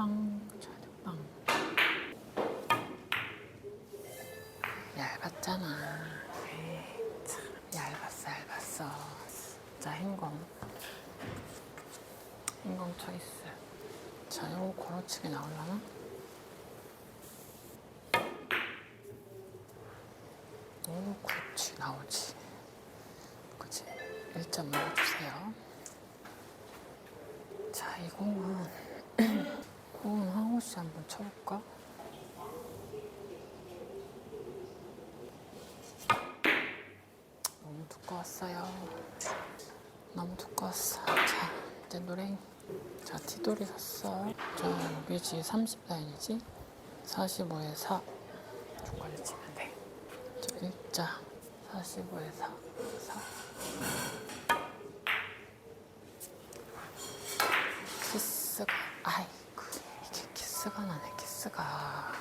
빵, 자두빵. 얇았잖아. 에이, 참 얇았어, 얇았어. 진짜 행공. 행공 초이스. 자, 이거 고로치게 나오려나? 오, 그렇지, 나오지. 그치? 1점 넣어주세요. 자, 이 공은, 공은 황호 씨 한번 쳐 볼까? 너무 두꺼웠어요. 너무 두꺼웠어. 자, 이제 노랭. 자, 티돌이 샀어. 자, 여기 지 30라인이지? 45에 4. 중간에 치면 돼. 자, 일자. 45에 4. 4. 키스가, 아이고, 이게 키스가 나네, 키스가.